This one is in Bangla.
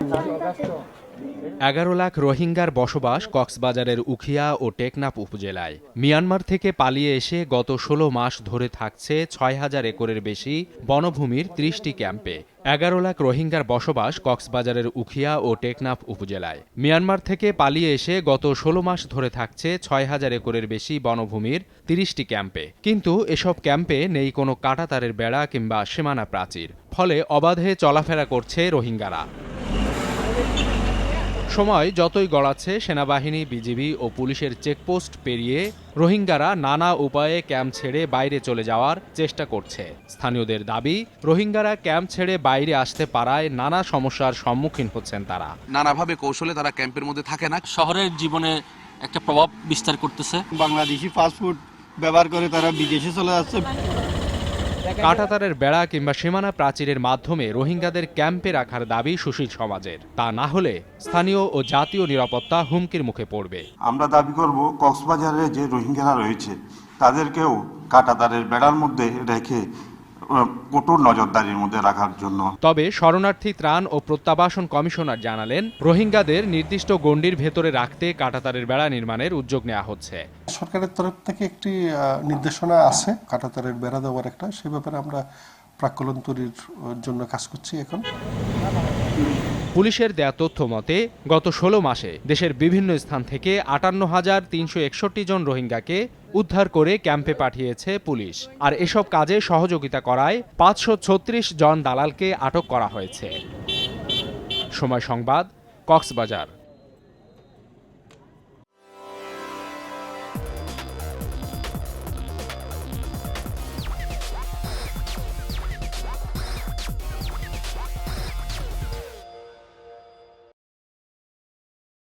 Muchas gracias. এগারো লাখ রোহিঙ্গার বসবাস কক্সবাজারের উখিয়া ও টেকনাফ উপজেলায়। মিয়ানমার থেকে পালিয়ে এসে গত ষোলো মাস ধরে থাকছে ছয় হাজার একরের বেশি বনভূমির ত্রিশটি ক্যাম্পে। এগারো লাখ রোহিঙ্গার বসবাস কক্সবাজারের উখিয়া ও টেকনাফ উপজেলায়। মিয়ানমার থেকে পালিয়ে এসে গত ষোলো মাস ধরে থাকছে ছয় হাজার একরের বেশি বনভূমির তিরিশটি ক্যাম্পে। কিন্তু এসব ক্যাম্পে নেই কোনো কাঁটাতারের বেড়া কিংবা সীমানা প্রাচীর ফলে অবাধে চলাফেরা করছে রোহিঙ্গারা। সময় যতই গড়াচ্ছে সেনাবাহিনী বিজিবি ও পুলিশের চেকপোস্ট পেরিয়ে রোহিঙ্গারা নানা উপায়ে ক্যাম্প ছেড়ে বাইরে চলে যাওয়ার চেষ্টা করছে। স্থানীয়দের দাবি রোহিঙ্গারা ক্যাম্প ছেড়ে বাইরে আসতে পারায় নানা সমস্যার সম্মুখীন হচ্ছেন তারা। নানাভাবে কৌশলে তারা ক্যাম্পের মধ্যে থাকে না। শহরের জীবনে একটা প্রভাব বিস্তার করতেছে। বাংলাদেশি ফাস্টফুড ব্যবহার করে তারা বিদেশে চলে যাচ্ছে। কাঁটাতারের বেড়া কিংবা সীমানা প্রাচীরের মাধ্যমে রোহিঙ্গাদের ক্যাম্পে রাখার দাবি সুশীল সমাজের। তা না হলে স্থানীয় ও জাতীয় নিরাপত্তা হুমকির মুখে পড়বে। আমরা দাবি করব কক্সবাজারে যে রোহিঙ্গারা রয়েছে তাদেরকেও কাঁটাতারের বেড়ার মধ্যে রেখে কঠোর নজরদারির মধ্যে রাখার জন্য। তবে শরণার্থী ত্রাণ ও প্রত্যাবাসন কমিশনার জানালেন রোহিঙ্গাদের নির্দিষ্ট গণ্ডির ভেতরে রাখতে কাঁটাতারের বেড়া নির্মাণের উদ্যোগ নেওয়া হচ্ছে। সরকারের তরফ থেকে একটি নির্দেশনা আছে কাঁটাতারের বেড়া দেওয়ার একটা। সে ব্যাপারে আমরা প্রাক্কলন তৈরির জন্য কাজ করছি এখন। পুলিশের দেয়া তথ্য মতে, গত ষোলো মাসে দেশের বিভিন্ন স্থান থেকে আটান্ন হাজার তিনশো একষট্টি জন রোহিঙ্গাকে উদ্ধার করে ক্যাম্পে পাঠিয়েছে পুলিশ। আর এসব কাজে সহযোগিতা করায় পাঁচশো ছত্রিশ জন দালালকে আটক করা হয়েছে। সময় সংবাদ, কক্সবাজার।